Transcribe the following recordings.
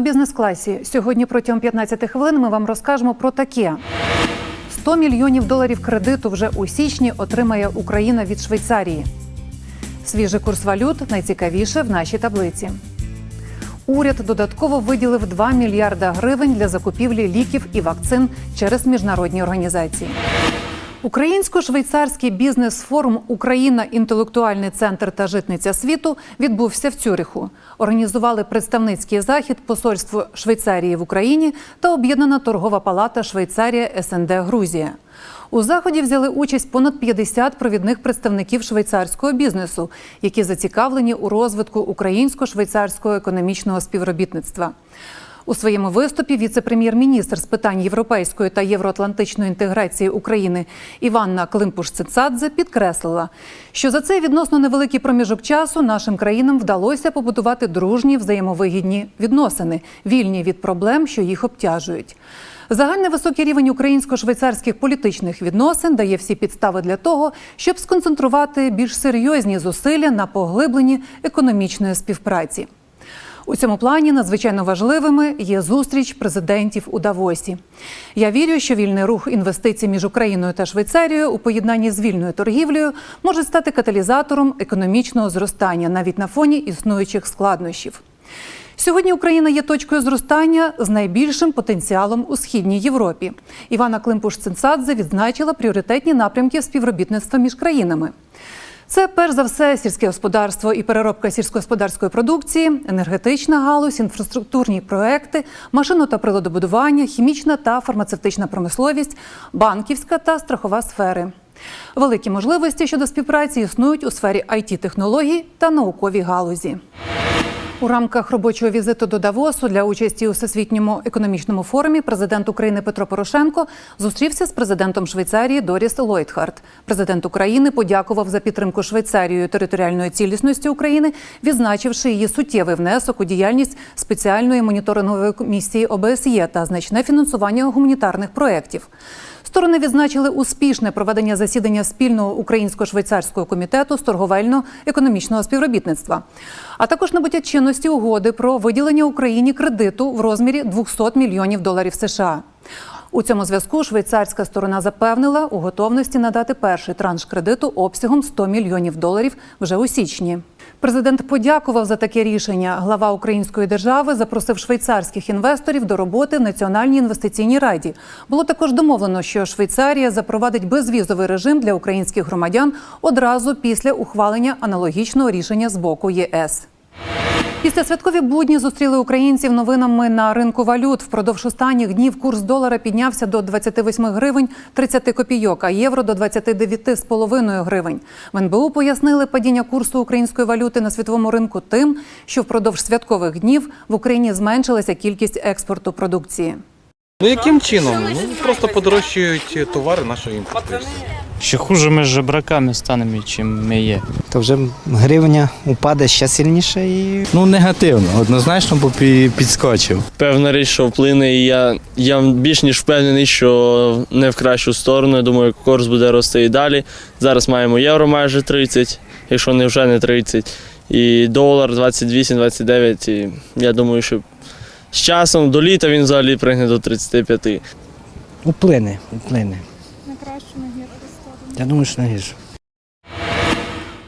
У бізнес-класі. Сьогодні протягом 15 хвилин ми вам розкажемо про таке: 100 мільйонів доларів кредиту вже у січні отримає Україна від Швейцарії. Свіжий курс валют найцікавіше в нашій таблиці. Уряд додатково виділив 2 мільярда гривень для закупівлі ліків і вакцин через міжнародні організації. Українсько-швейцарський бізнес-форум Україна, інтелектуальний центр та житниця світу відбувся в Цюриху. Організували представницький захід Посольство Швейцарії в Україні та Об'єднана торгова палата Швейцарія СНД Грузія. У заході взяли участь понад 50 провідних представників швейцарського бізнесу, які зацікавлені у розвитку українсько-швейцарського економічного співробітництва. У своєму виступі віце-прем'єр-міністр з питань європейської та євроатлантичної інтеграції України Іванна Климпуш-Цицадзе підкреслила, що за цей відносно невеликий проміжок часу нашим країнам вдалося побудувати дружні взаємовигідні відносини, вільні від проблем, що їх обтяжують. Загальний високий рівень українсько-швейцарських політичних відносин дає всі підстави для того, щоб сконцентрувати більш серйозні зусилля на поглибленні економічної співпраці. У цьому плані надзвичайно важливими є зустріч президентів у Давосі. Я вірю, що вільний рух інвестицій між Україною та Швейцарією у поєднанні з вільною торгівлею може стати каталізатором економічного зростання навіть на фоні існуючих складнощів. Сьогодні Україна є точкою зростання з найбільшим потенціалом у східній Європі. Івана Климпуш-Цинцадзе відзначила пріоритетні напрямки співробітництва між країнами. Це перш за все сільське господарство і переробка сільськогосподарської продукції, енергетична галузь, інфраструктурні проекти, машину та приладобудування, хімічна та фармацевтична промисловість, банківська та страхова сфери. Великі можливості щодо співпраці існують у сфері it технологій та науковій галузі. У рамках робочого візиту до Давосу для участі у всесвітньому економічному форумі президент України Петро Порошенко зустрівся з президентом Швейцарії Доріс Лойтхарт. Президент України подякував за підтримку Швейцарією територіальної цілісності України, відзначивши її суттєвий внесок у діяльність спеціальної моніторингової комісії ОБСЄ та значне фінансування гуманітарних проєктів. Сторони відзначили успішне проведення засідання спільного українсько-швейцарського комітету з торговельно-економічного співробітництва, а також набуття чинності угоди про виділення Україні кредиту в розмірі 200 мільйонів доларів США. У цьому зв'язку швейцарська сторона запевнила у готовності надати перший транш кредиту обсягом 100 мільйонів доларів вже у січні. Президент подякував за таке рішення. Глава української держави запросив швейцарських інвесторів до роботи в Національній інвестиційній раді. Було також домовлено, що Швейцарія запровадить безвізовий режим для українських громадян одразу після ухвалення аналогічного рішення з боку ЄС. Після святкові будні зустріли українців новинами на ринку валют. Впродовж останніх днів курс долара піднявся до 28 гривень 30 копійок, а євро до 29,5 гривень. В НБУ пояснили падіння курсу української валюти на світовому ринку тим, що впродовж святкових днів в Україні зменшилася кількість експорту продукції. Ну яким чином? Ну просто подорожчують товари нашої імпорту. Ще хуже ми жебраками станемо, чим ми є. то вже гривня упаде ще сильніше і Ну, негативно, однозначно, бо підскочив. Певна річ, що вплине, і я, я більш ніж впевнений, що не в кращу сторону. Я думаю, курс буде рости і далі. Зараз маємо євро майже 30, якщо не вже не 30. І долар 28-29. І я думаю, що з часом до літа він взагалі пригне до 35. уплине, уплине. На кращу, на гіршу сторону? Я думаю, на гіршу.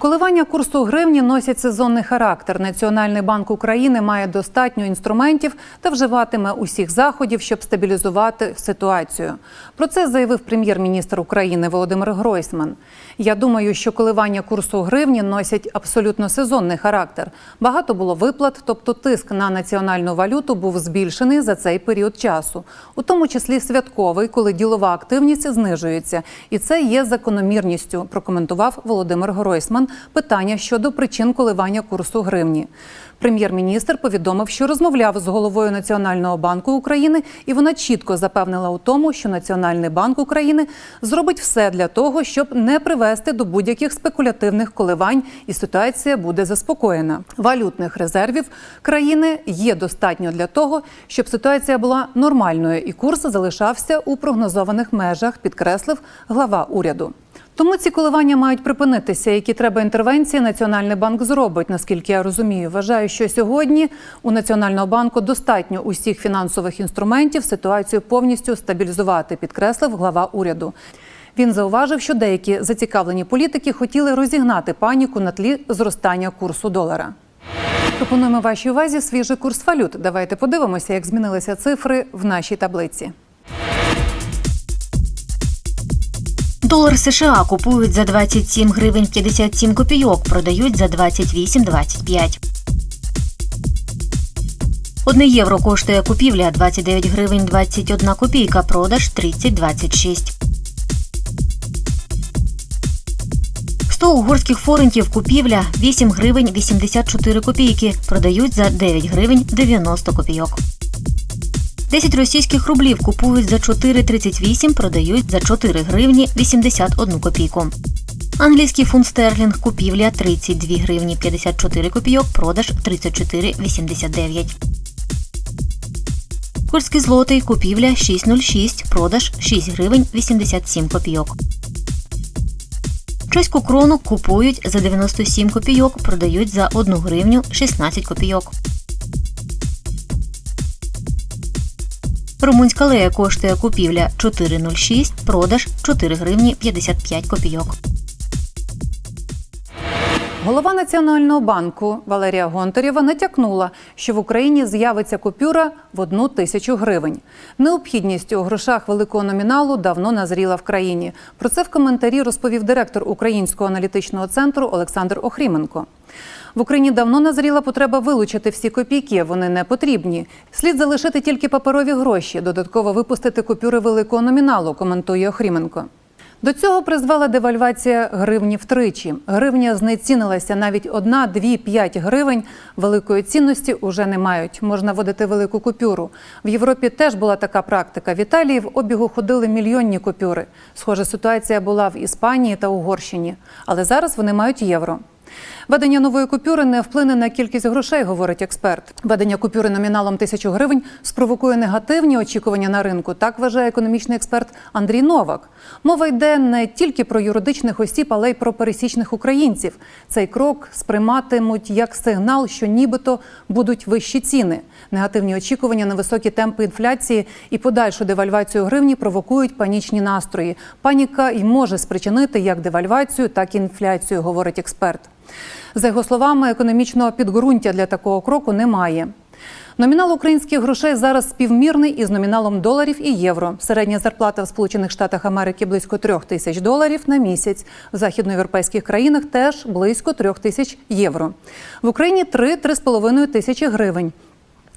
Коливання курсу гривні носять сезонний характер. Національний банк України має достатньо інструментів та вживатиме усіх заходів, щоб стабілізувати ситуацію. Про це заявив прем'єр-міністр України Володимир Гройсман. Я думаю, що коливання курсу гривні носять абсолютно сезонний характер. Багато було виплат, тобто тиск на національну валюту був збільшений за цей період часу, у тому числі святковий, коли ділова активність знижується, і це є закономірністю. Прокоментував Володимир Гройсман питання щодо причин коливання курсу гривні. Прем'єр-міністр повідомив, що розмовляв з головою Національного банку України, і вона чітко запевнила у тому, що Національний банк України зробить все для того, щоб не привести до будь-яких спекулятивних коливань, і ситуація буде заспокоєна. Валютних резервів країни є достатньо для того, щоб ситуація була нормальною, і курс залишався у прогнозованих межах, підкреслив глава уряду. Тому ці коливання мають припинитися. Які треба інтервенції, Національний банк зробить, наскільки я розумію. Вважаю, що сьогодні у Національного банку достатньо усіх фінансових інструментів ситуацію повністю стабілізувати, підкреслив глава уряду. Він зауважив, що деякі зацікавлені політики хотіли розігнати паніку на тлі зростання курсу долара. Пропонуємо вашій увазі свіжий курс валют. Давайте подивимося, як змінилися цифри в нашій таблиці. Долар США купують за 27 гривень 57 копійок, продають за 28,25. Одне євро коштує купівля 29 гривень 21 копійка, продаж 30,26. 100 угорських форентів купівля 8 гривень 84 копійки, продають за 9 гривень 90 копійок. 10 російських рублів купують за 4,38, продають за 4 гривні 81 копійку. Англійський фунт стерлінг купівля 32 гривні 54 копійок, продаж 34,89. Польський злотий купівля 6,06, продаж 6 гривень 87 копійок. Чеську крону купують за 97 копійок, продають за 1 гривню 16 копійок. Румунська лея коштує купівля 4,06, продаж 4 гривні 55 копійок. Голова Національного банку Валерія Гонтарєва натякнула, що в Україні з'явиться купюра в одну тисячу гривень. Необхідність у грошах великого номіналу давно назріла в країні. Про це в коментарі розповів директор Українського аналітичного центру Олександр Охріменко. В Україні давно назріла потреба вилучити всі копійки. Вони не потрібні. Слід залишити тільки паперові гроші, додатково випустити купюри великого номіналу, коментує Охріменко. До цього призвела девальвація гривні втричі. Гривня знецінилася навіть одна, дві, п'ять гривень великої цінності уже не мають. Можна вводити велику купюру. В Європі теж була така практика. В Італії в обігу ходили мільйонні купюри. Схожа ситуація була в Іспанії та Угорщині. Але зараз вони мають євро. Введення нової купюри не вплине на кількість грошей, говорить експерт. Введення купюри номіналом тисячу гривень спровокує негативні очікування на ринку. Так вважає економічний експерт Андрій Новак. Мова йде не тільки про юридичних осіб, але й про пересічних українців. Цей крок сприйматимуть як сигнал, що нібито будуть вищі ціни. Негативні очікування на високі темпи інфляції і подальшу девальвацію гривні провокують панічні настрої. Паніка й може спричинити як девальвацію, так і інфляцію, говорить експерт. За його словами, економічного підґрунтя для такого кроку немає. Номінал українських грошей зараз співмірний із номіналом доларів і євро. Середня зарплата в Сполучених Штатах Америки близько трьох тисяч доларів на місяць. В західноєвропейських країнах теж близько трьох тисяч євро. В Україні 3-3,5 тисячі гривень.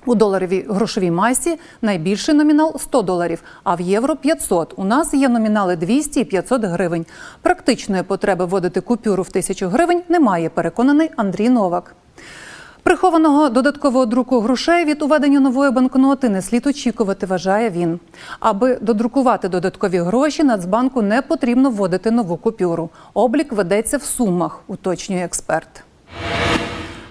У доларовій грошовій масі найбільший номінал 100 доларів, а в євро 500. У нас є номінали 200 і 500 гривень. Практичної потреби вводити купюру в тисячу гривень немає, переконаний Андрій Новак. Прихованого додаткового друку грошей від уведення нової банкноти не слід очікувати, вважає він. Аби додрукувати додаткові гроші, Нацбанку не потрібно вводити нову купюру. Облік ведеться в сумах, уточнює експерт.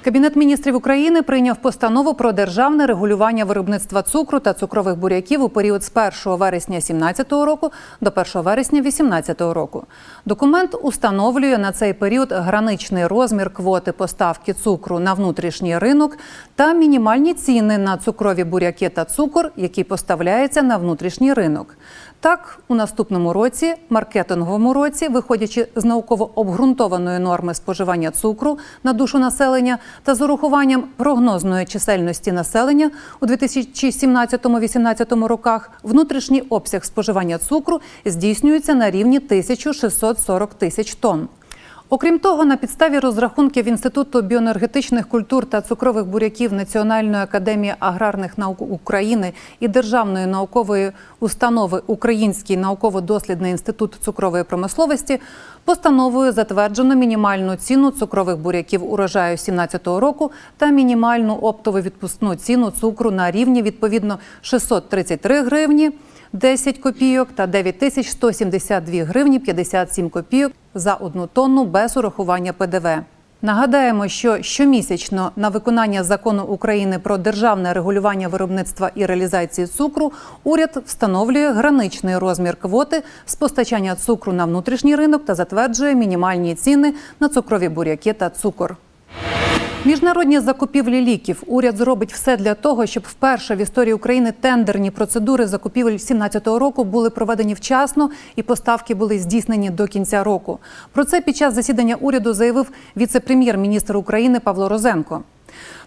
Кабінет міністрів України прийняв постанову про державне регулювання виробництва цукру та цукрових буряків у період з 1 вересня 2017 року до 1 вересня 2018 року. Документ установлює на цей період граничний розмір квоти поставки цукру на внутрішній ринок та мінімальні ціни на цукрові буряки та цукор, які поставляються на внутрішній ринок. Так, у наступному році, маркетинговому році, виходячи з науково обґрунтованої норми споживання цукру на душу населення та з урахуванням прогнозної чисельності населення у 2017-2018 роках, внутрішній обсяг споживання цукру здійснюється на рівні 1640 тисяч тонн. Окрім того, на підставі розрахунків Інституту біоенергетичних культур та цукрових буряків Національної академії аграрних наук України і Державної наукової установи Український науково-дослідний інститут цукрової промисловості постановою затверджено мінімальну ціну цукрових буряків урожаю 2017 року та мінімальну оптову відпускну ціну цукру на рівні відповідно 633 гривні. 10 копійок та 9172 гривні 57 копійок за одну тонну без урахування ПДВ. Нагадаємо, що щомісячно на виконання закону України про державне регулювання виробництва і реалізації цукру уряд встановлює граничний розмір квоти з постачання цукру на внутрішній ринок та затверджує мінімальні ціни на цукрові буряки та цукор. Міжнародні закупівлі ліків уряд зробить все для того, щоб вперше в історії України тендерні процедури закупівель 2017 року були проведені вчасно і поставки були здійснені до кінця року. Про це під час засідання уряду заявив віце-прем'єр-міністр України Павло Розенко.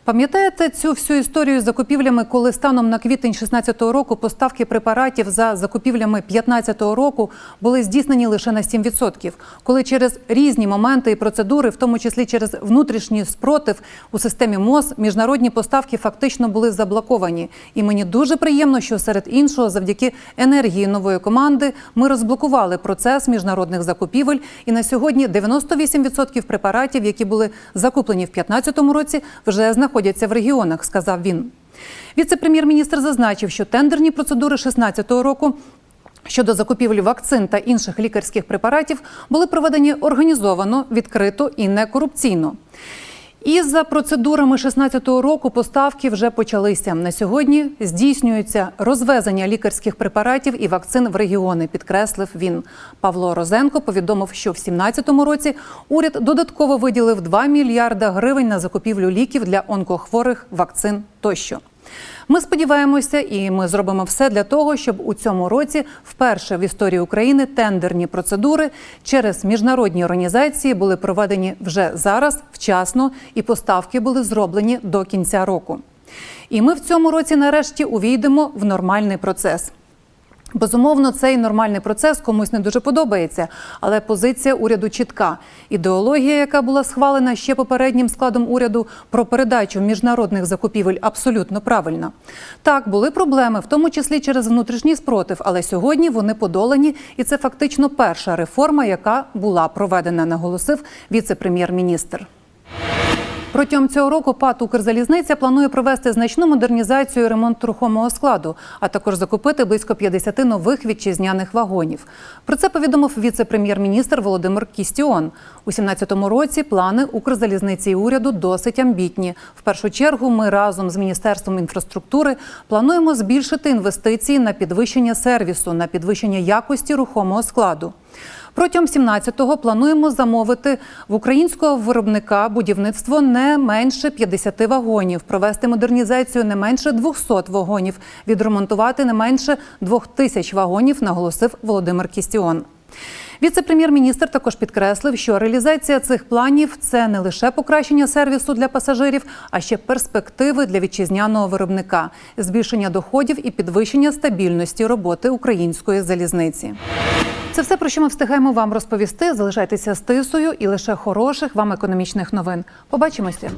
Пам'ятаєте цю всю історію з закупівлями, коли станом на квітень 2016 року поставки препаратів за закупівлями 2015 року були здійснені лише на 7%, коли через різні моменти і процедури, в тому числі через внутрішній спротив у системі МОЗ, міжнародні поставки фактично були заблоковані. І мені дуже приємно, що серед іншого, завдяки енергії нової команди, ми розблокували процес міжнародних закупівель. І на сьогодні 98% препаратів, які були закуплені в 2015 році, вже знаходяться в регіонах, сказав він. Віце-прем'єр-міністр зазначив, що тендерні процедури 2016 року. Щодо закупівлі вакцин та інших лікарських препаратів були проведені організовано, відкрито і некорупційно. І за процедурами 2016 року поставки вже почалися. На сьогодні здійснюється розвезення лікарських препаратів і вакцин в регіони, підкреслив він. Павло Розенко повідомив, що в 2017 році уряд додатково виділив 2 мільярда гривень на закупівлю ліків для онкохворих, вакцин тощо. Ми сподіваємося, і ми зробимо все для того, щоб у цьому році вперше в історії України тендерні процедури через міжнародні організації були проведені вже зараз, вчасно, і поставки були зроблені до кінця року. І ми в цьому році нарешті увійдемо в нормальний процес. Безумовно, цей нормальний процес комусь не дуже подобається, але позиція уряду чітка. Ідеологія, яка була схвалена ще попереднім складом уряду про передачу міжнародних закупівель, абсолютно правильна. Так, були проблеми, в тому числі через внутрішній спротив, але сьогодні вони подолані, і це фактично перша реформа, яка була проведена, наголосив віце-прем'єр-міністр. Протягом цього року ПАТ «Укрзалізниця» планує провести значну модернізацію і ремонт рухомого складу, а також закупити близько 50 нових вітчизняних вагонів. Про це повідомив віце-прем'єр-міністр Володимир Кістіон. У 2017 році плани Укрзалізниці і уряду досить амбітні. В першу чергу ми разом з міністерством інфраструктури плануємо збільшити інвестиції на підвищення сервісу, на підвищення якості рухомого складу. Протягом 17-го плануємо замовити в українського виробника будівництво не менше 50 вагонів, провести модернізацію не менше 200 вагонів, відремонтувати не менше 2000 вагонів, наголосив Володимир Кістіон. Віце-прем'єр-міністр також підкреслив, що реалізація цих планів це не лише покращення сервісу для пасажирів, а ще перспективи для вітчизняного виробника, збільшення доходів і підвищення стабільності роботи української залізниці. Це все про що ми встигаємо вам розповісти. Залишайтеся з тисою і лише хороших вам економічних новин. Побачимося.